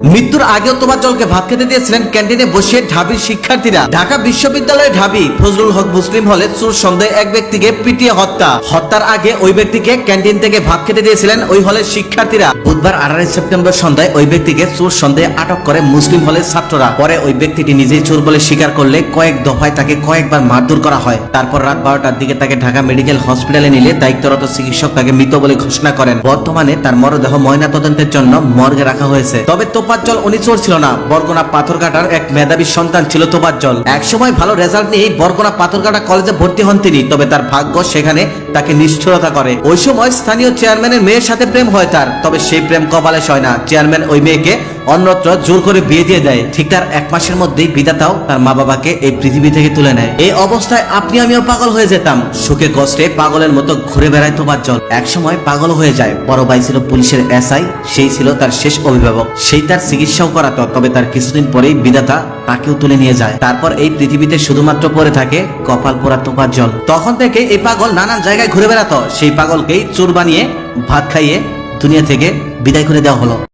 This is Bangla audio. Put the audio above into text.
মৃত্যুর আগেও তোমার জলকে ভাত খেতে দিয়েছিলেন ক্যান্টিনে বসে ঢাবির শিক্ষার্থীরা। ঢাকা বিশ্ববিদ্যালয়ের ঢাবি ফজলুল হক মুসলিম হলে চুর সন্দেহে এক ব্যক্তিকে পিটিয়ে হত্যা। হত্যার আগে ওই ব্যক্তিকে ক্যান্টিন থেকে ভাত খেতে দিয়েছিলেন ওই হলের শিক্ষার্থীরা। বুধবার আঠারোই সেপ্টেম্বর সন্ধ্যায় ওই ব্যক্তিকে চোর সন্দেহে আটক করে মুসলিম হলের ছাত্ররা। পরে ওই ব্যক্তিটি নিজেই চোর বলে স্বীকার করলে কয়েক দফায় তাকে কয়েকবার মারধর করা হয়। তারপর রাত বারোটার দিকে তাকে ঢাকা মেডিকেল হসপিটালে নিলে দায়িত্বরত চিকিৎসক তাকে মৃত বলে ঘোষণা করেন। বর্তমানে তার মরদেহ ময়না তদন্তের জন্য মর্গে রাখা হয়েছে। তবে তোপাজ্জল উনি চোর ছিল না। বরগুনা পাথরঘাটার এক মেধাবী সন্তান ছিল তোপাজ্জল একসময় ভালো রেজাল্ট নিয়ে বরগুনা পাথরঘাটা কলেজে ভর্তি হন তিনি, তবে তার ভাগ্য সেখানে তাকে নিষ্ঠুরতা করে। ওই সময় স্থানীয় চেয়ারম্যানের মেয়ের সাথে প্রেম হয় তার, তবে সেই প্রেম কপালে সয় না। চেয়ারম্যান ওই মেয়েকে অন্যত্র জোর করে বিয়ে দিয়ে দেয়। ঠিক তার এক মাসের মধ্যেই বিধাতাও তার মা বাবাকে এই পৃথিবী থেকে তুলে নেয়। এই অবস্থায় আপনি আমিও পাগল হয়ে যেতাম। সুখে কষ্টে পাগলের মতো ঘুরে বেড়ায় তোমার জল। একসময় পাগল হয়ে যায়। বড় ভাই ছিল পুলিশের এসআই, সেই ছিল তার শেষ অভিভাবক। সেই তার চিকিৎসাও করাতো, তবে তার কিছুদিন পরেই বিধাতা তাকেও তুলে নিয়ে যায়। তারপর এই পৃথিবীতে শুধুমাত্র পড়ে থাকে কপাল পোড়া তোপার জল। তখন থেকে এই পাগল নানান জায়গায় ঘুরে বেড়াতো, সেই পাগলকেই চোর বানিয়ে ভাত খাইয়ে দুনিয়া থেকে বিদায় করে দেওয়া হলো।